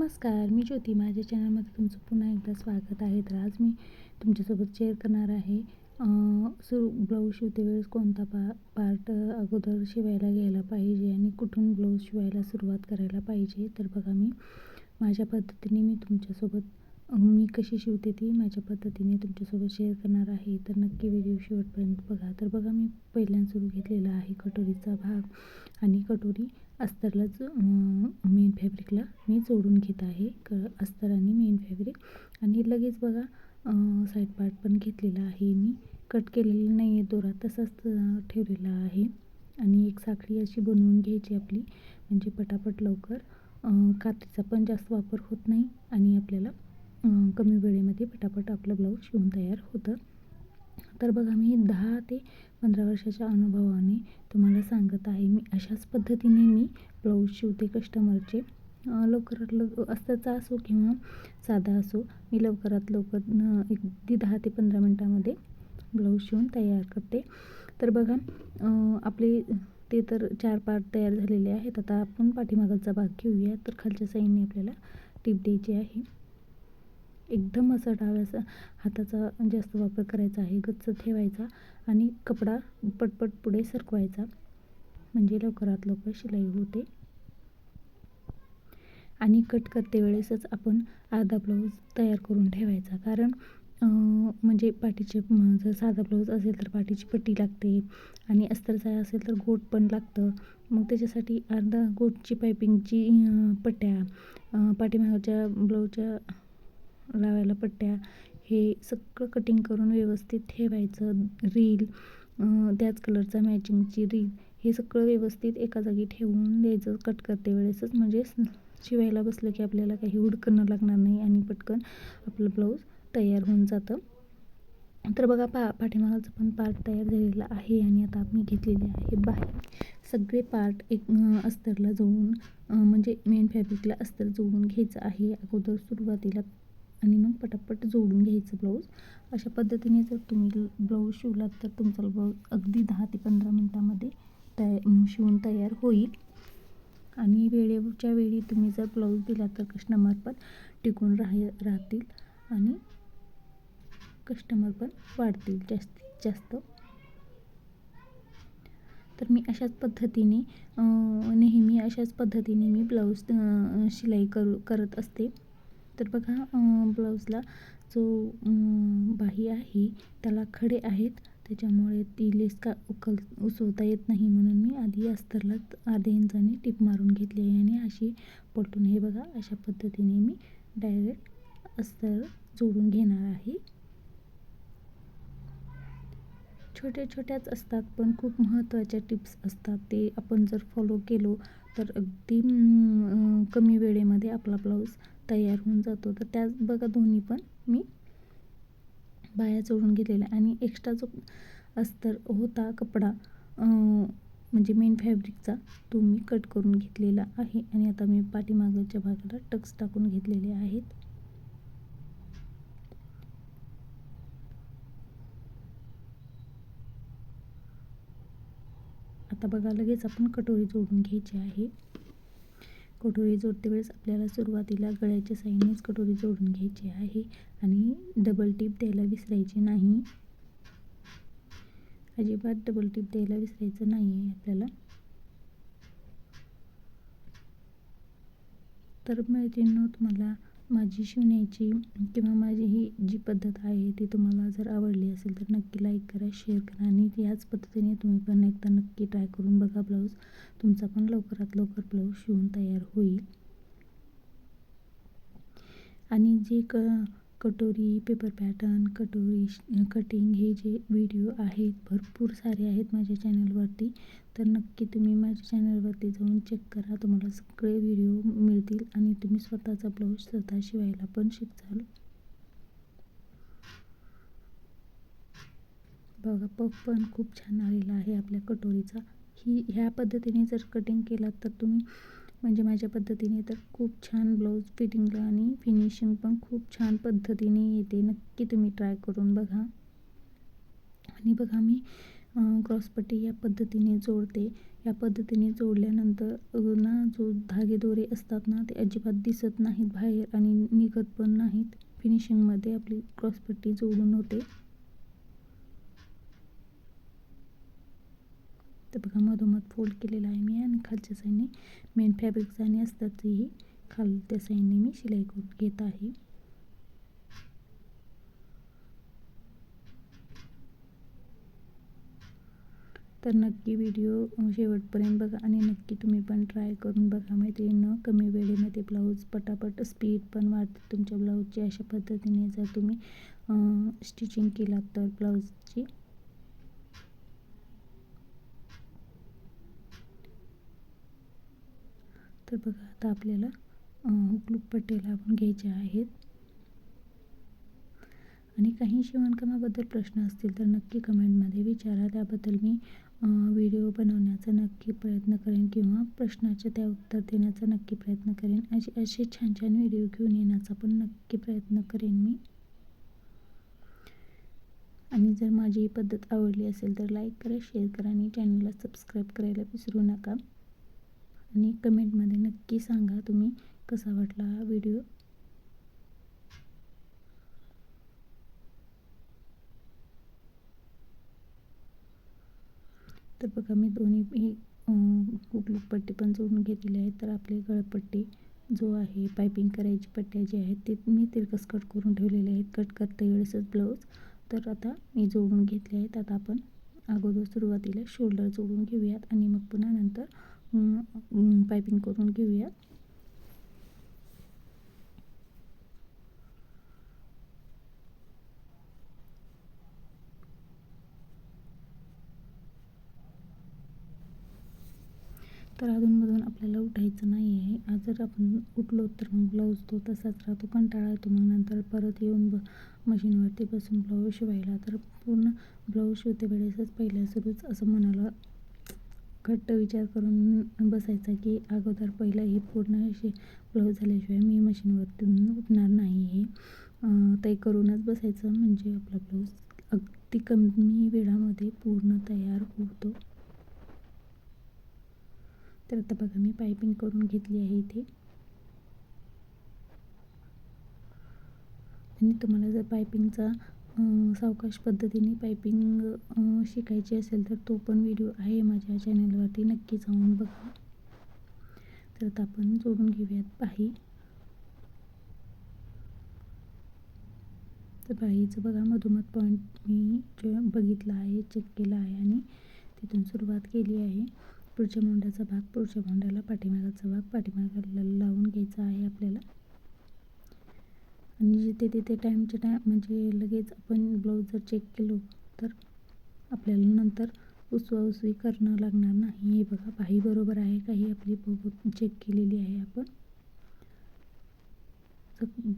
नमस्कार मी ज्योती. माझ्या चॅनलमध्ये तुमचं पुन्हा एकदा स्वागत आहे. तर आज मी तुमच्यासोबत शेअर करणार आहे सुरू ब्लाऊज शिवते वेळेस कोणता पा पार्ट अगोदर शिवायला घ्यायला पाहिजे आणि कुठून ब्लाऊज शिवायला सुरुवात करायला पाहिजे. तर बघा मी माझ्या पद्धतीने मी तुमच्यासोबत मी कशी शिवते ती माझ्या पद्धतीने तुमच्यासोबत शेअर करणार आहे. तर नक्की व्हिडिओ शेवटपर्यंत बघा. तर बघा मी पहिल्यांदा सुरू घेतलेला आहे कटोरीचा भाग आणि कटोरी अस्तरलाच मेन फॅब्रिकला मी जोडून घेत आहे. क अस्तर आणि मेन फॅब्रिक आणि लगेच बघा साईड पार्ट पण घेतलेला आहे मी. कट केलेलं नाही आहे दोरा तसाच ठेवलेला आहे. आणि एक साखळी अशी बनवून घ्यायची आपली म्हणजे पटापट लवकर. कात्रीचा पण जास्त वापर होत नाही. आणि आपल्याला कमी वेळेमध्ये पटापट आपलं ब्लाऊज शिवून तयार होतं. तर बघा मी दहा ते पंधरा वर्षाच्या अनुभवाने तुम्हाला सांगत आहे. मी अशाच पद्धतीने मी ब्लाऊज शिवते कस्टमरचे. लवकरात लवकर अस्ताचा असो किंवा साधा असो मी लवकरात लवकर अगदी दहा ते पंधरा मिनटामध्ये ब्लाऊज शिवून तयार करते. तर बघा आपले ते तर चार पार्ट तयार झालेले आहेत. आता आपण पाठीमागचा भाग घेऊया. तर खालच्या साईडने आपल्याला टीप द्यायची आहे. एकदम असं डाव्या हाताचा जास्त वापर करायचा आहे. गच्च ठेवायचा आणि कपडा पटपट पुढे सरकवायचा. म्हणजे लवकरात लवकर शिलाई होते. आणि कट करते वेळेसच आपण अर्धा ब्लाऊज तयार करून ठेवायचा. कारण म्हणजे पाठीचे जर साधा ब्लाऊज असेल तर पाठीची पट्टी लागते आणि अस्तरचा असेल तर गोट पण लागतं. मग त्याच्यासाठी अर्धा गोटची पायपिंगची पट्ट्या पाठीमागच्या ब्लाऊजच्या लावायला पट्ट्या हे सगळं कटिंग करून व्यवस्थित ठेवायचं रील त्याच कलरचा मॅचिंगची रील हे सगळं व्यवस्थित एका जागी ठेवून द्यायचं कट करते वेळेसच. म्हणजे शिवायला बसलं की आपल्याला काही हुडकणं लागणार नाही आणि पटकन आपलं ब्लाऊज तयार होऊन जातं. तर बघा पा पाठीमागाचं पण पार्ट तयार झालेला आहे आणि आता मी घेतलेले आहे बाहेर. सगळे पार्ट एक अस्तरला जोडून म्हणजे मेन फॅब्रिकला अस्तर जोडून घ्यायचं आहे. अगोदर सुरुवातीला आणि मग पटापट जोडून घ्यायचं ब्लाऊज. अशा पद्धतीने जर तुम्ही ब्लाऊज शिवलात तर तुमचा ब्लाऊज अगदी दहा ते पंधरा मिनटामध्ये तया शिवून तयार होईल. आणि वेळेच्या वेळी तुम्ही जर ब्लाऊज दिला तर कस्टमर पण टिकून राह राहतील आणि कस्टमर पण वाढतील जास्तीत जास्त. तर मी अशाच पद्धतीने नेहमी अशाच पद्धतीने मी ब्लाऊज शिलाई करू करत असते. तर बघा ब्लाऊजला जो बाही आहे त्याला खडे आहेत. त्याच्यामुळे ती लेस का उकल उसवता येत नाही म्हणून मी आधी अस्तरला आधी इंचाने टिप मारून घेतली आहे आणि अशी पलटून हे बघा अशा पद्धतीने मी डायरेक्ट अस्तर जोडून घेणार आहे. छोट्या छोट्याच असतात पण खूप महत्त्वाच्या टिप्स असतात. ते आपण जर फॉलो केलो तर अगदी कमी वेळेमध्ये आपला ब्लाऊज तयार होऊन जातो. तर त्याच बघा दोन्ही पण मी बाया जोडून घेतलेल्या आणि एक्स्ट्रा जो अस्तर होता कपडा म्हणजे मेन फॅब्रिकचा तो मी कट करून घेतलेला आहे. आणि आता मी पाठीमागच्या भागाला टक्स टाकून घेतलेले आहेत. आता बघा लगेच आपण कटोरी जोडून घ्यायची आहे. कटोरी जोडते वेळेस आपल्याला सुरुवातीला गळ्याच्या साईडनेच कटोरी जोडून घ्यायची आहे आणि डबल टीप द्यायला विसरायची नाही. अजिबात डबल टीप द्यायला विसरायचं नाही आहे आपल्याला. तर मैत्रिणींनो तुम्हाला माझी शिवण्याची किंवा माझी ही जी पद्धत आहे ती तुम्हाला जर आवडली असेल तर नक्की लाईक करा शेअर करा आणि याच पद्धतीने तुम्ही पण एकदा नक्की ट्राय करून बघा ब्लाऊज तुमचा पण लवकरात लवकर ब्लाऊज शिवून तयार होईल. आणि जे क कटोरी पेपर पॅटर्न कटोरी कटिंग हे जे व्हिडिओ आहेत भरपूर सारे आहेत माझ्या चॅनलवरती तर नक्की तुम्ही माझ्या चॅनलवरती जाऊन चेक करा. तुम्हाला सगळे व्हिडिओ मिळतील आणि तुम्ही स्वतःचा ब्लाऊज स्वतः शिवायला पण शिकाल बघा पफ पण खूप छान आलेला आहे आपल्या कटोरीचा. ही ह्या पद्धतीने जर कटिंग केलात तर तुम्ही म्हणजे माझ्या पद्धतीने तर खूप छान ब्लाऊज फिटिंगला आणि फिनिशिंग पण खूप छान पद्धतीने येते. नक्की तुम्ही ट्राय करून बघा. आणि बघा मी क्रॉसपट्टी या पद्धतीने जोडते. या पद्धतीने जोडल्यानंतर ना जो धागे दोरे असतात ना ते अजिबात दिसत नाहीत बाहेर आणि निघत पण नाहीत. फिनिशिंगमध्ये आपली क्रॉसपट्टी जोडून होते. तर बघा मधोमध फोल्ड केलेला आहे मी आणि खालच्या साईडने मेन फॅब्रिकचा आणि असतातही खालच्या साईडने मी शिलाई करून घेत आहे तर नक्की व्हिडिओ शेवटपर्यंत बघा आणि नक्की तुम्ही पण ट्राय करून बघा मैत्रिणीनं कमी वेळेमध्ये ब्लाऊज पटापट स्पीड पण वाढते तुमच्या ब्लाऊजची अशा पद्धतीने जर तुम्ही स्टिचिंग केलात तर ब्लाऊजची तर बघा आता आपल्याला हुकलूक पट्टे आपण घ्यायचे आहेत. आणि काही शिवणकामाबद्दल प्रश्न असतील तर नक्की कमेंटमध्ये विचारा. त्याबद्दल मी व्हिडिओ बनवण्याचा नक्की प्रयत्न करेन किंवा प्रश्नाचे त्या उत्तर देण्याचा नक्की प्रयत्न करेन. असे असे छान छान व्हिडिओ घेऊन येण्याचा पण नक्की प्रयत्न करेन मी. आणि जर माझी ही पद्धत आवडली असेल तर लाईक करा शेअर करा आणि चॅनलला सबस्क्राईब करायला विसरू नका. आणि कमेंटमध्ये नक्की सांगा तुम्ही कसा वाटला हा व्हिडिओ. तर बघा मी दोन्ही ही पट्टी पण जोडून घेतलेली आहे. तर आपली गळपट्टी जो आहे पायपिंग करायची पट्ट्या जी आहेत ते मी तिरकस कट करून ठेवलेले आहेत. कट करते वेळेसच ब्लाऊज तर आता मी जोडून घेतले आहेत. आता आपण अगोदर सुरुवातीला शोल्डर जोडून घेऊयात आणि मग पुन्हा नंतर पायपिंग करून घेऊया. तर अधूनमधून आपल्याला उठायचं नाही आहे आज जर आपण उठलो तर मग ब्लाऊज तो तसाच राहतो कंटाळा येतो. मग नंतर परत येऊन ब मशीनवरती बसून ब्लाऊज शिवायला. तर पूर्ण ब्लाऊज शिवते वेळेसच पहिल्या सुरूच असं म्हणाला घट्ट विचार करून बसायचा की अगोदर पहिलं हे पूर्ण असे ब्लाऊज झाल्याशिवाय मी मशीनवरती उठणार नाही हे ते करूनच बसायचं म्हणजे आपला ब्लाऊज अगदी कमी वेळामध्ये पूर्ण तयार होतो. तर आता बघा मी पायपिंग करून घेतली आहे इथे. आणि तुम्हाला जर पायपिंगचा सावकाश पद्धतीने पायपिंग शिकायची असेल तर तो पण व्हिडिओ आहे माझ्या चॅनलवरती नक्की जाऊन बघा. तर आता आपण जोडून घेऊयात बाही तर बाहीचं बघा मधोमध पॉईंट मी जे बघितला आहे चेक केला आहे आणि तिथून सुरुवात केली आहे. पुढच्या मोंड्याचा भाग पुढच्या मोंड्याला पाठीमागाचा भाग पाठीमागाला लावून घ्यायचा आहे आपल्याला. आणि जिथे तिथे टाईमच्या टाईम म्हणजे लगेच आपण ब्लाऊज जर चेक केलो तर आपल्याला नंतर उसवा उसवी करणं लागणार नाही. हे बघा बाही बरोबर आहे काही आपली चेक केलेली आहे आपण.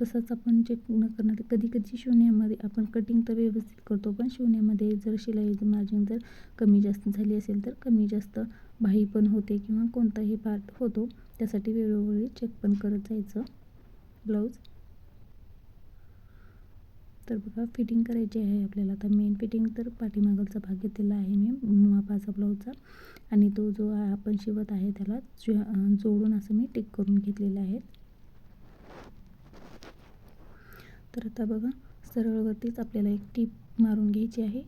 तसंच आपण चेक न करणार कधी कधी शिवण्यामध्ये आपण कटिंग तर व्यवस्थित करतो पण शिवण्यामध्ये जर शिलाई मार्जिन जर कमी जास्त झाली असेल तर कमी जास्त बाही पण होते किंवा कोणताही पार्ट होतो. त्यासाठी वेळोवेळी चेक पण करत जायचं. ब्लाऊज तर बघा फिटिंग करायची आहे आपल्याला. आता मेन फिटिंग तर पाठीमागलचा भाग घेतलेला आहे मी मापाचा ब्लाऊजचा आणि तो जो आपण शिवत आहे त्याला जोडून असं मी टिक करून घेतलेला आहे. तर आता बघा सरळवरतीच आपल्याला एक टीप मारून घ्यायची आहे.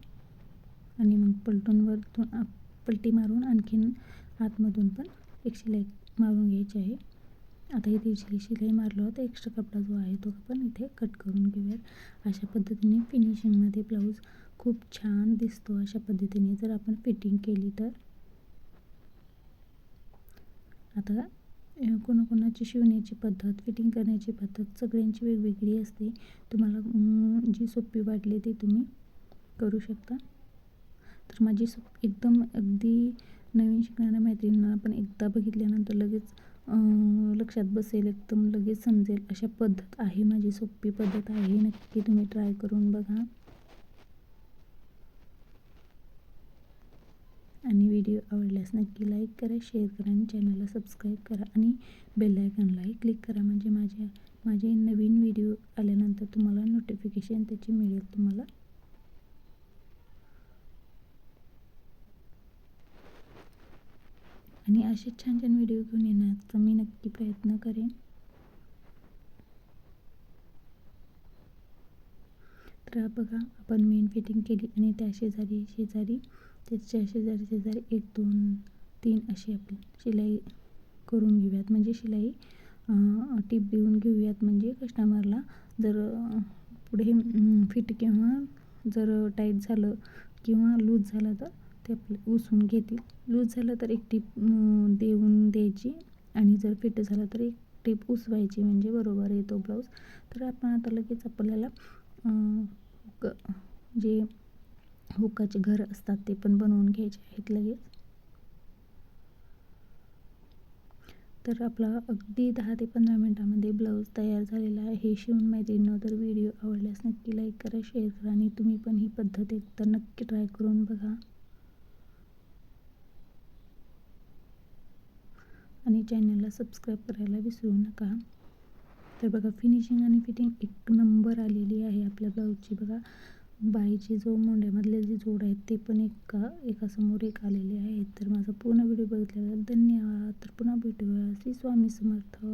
आणि मग पलटूनवरतून पलटी मारून आणखीन आतमधून पण एक शिलाई मारून घ्यायची आहे. आता इथे जी शिलाई मारलो होतं. एक्स्ट्रा कपडा जो आहे तो आपण इथे कट करून घेऊयात. अशा पद्धतीने फिनिशिंगमध्ये ब्लाऊज खूप छान दिसतो अशा पद्धतीने जर आपण फिटिंग केली तर. आता कोणाकोणाची शिवण्याची पद्धत फिटिंग करण्याची पद्धत सगळ्यांची वेगवेगळी असते. तुम्हाला जी सोपी वाटली ती तुम्ही करू शकता. तर माझी सोप एकदम अगदी नवीन शिकणाऱ्या मैत्रिणींना पण एकदा बघितल्यानंतर लगेच लक्षात बसेल एकदम लगेच समजेल अशा पद्धत आहे माझी सोपी पद्धत आहे नक्की तुम्ही ट्राय करून बघा. आणि व्हिडिओ आवडल्यास नक्की लाईक करा शेअर करा आणि चॅनलला सबस्क्राईब करा आणि बेलायकनलाही क्लिक करा. म्हणजे माझ्या माझे नवीन व्हिडिओ आल्यानंतर तुम्हाला नोटिफिकेशन त्याची मिळेल तुम्हाला. आणि असे छान छान व्हिडिओ घेऊन येण्याचा मी नक्की प्रयत्न करेन. तर बघा आपण मेन फिटिंग केली आणि त्या शेजारी शेजारी त्याच्या शेजारी शेजारी एक दोन तीन अशी आपण शिलाई करून घेऊयात. म्हणजे शिलाई टीप देऊन घेऊयात. म्हणजे कस्टमरला जर पुढे फिट किंवा जर टाईट झालं किंवा लूज झालं तर ते आपले उसून घेतील. लूज झालं तर एक टीप देऊन द्यायची. आणि जर फिट झालं तर एक टीप उसवायची म्हणजे बरोबर येतो ब्लाऊज तर आपण आता लगेच आपल्याला क जे हुकाचे घर असतात ते पण बनवून घ्यायचे आहेत लगेच. तर आपला अगदी दहा ते पंधरा मिनटामध्ये ब्लाऊज तयार झालेला आहे. हे शिवून मैत्रिणीनं तर व्हिडिओ आवडल्यास नक्की लाईक करा शेअर करा आणि तुम्ही पण ही पद्धत एक तर नक्की ट्राय करून बघा. आणि चॅनलला सबस्क्राईब करायला विसरू नका. तर बघा फिनिशिंग आणि फिटिंग एक नंबर आलेली आहे आपल्या ब्लाऊजची. बघा बाईची जो मोंड्यामधले जे जोड आहेत ते पण एका एकासमोर एक आलेले आहेत. तर माझा पूर्ण व्हिडिओ बघितल्याबद्दल धन्यवाद. तर पुन्हा भेटूया. श्री स्वामी समर्थ.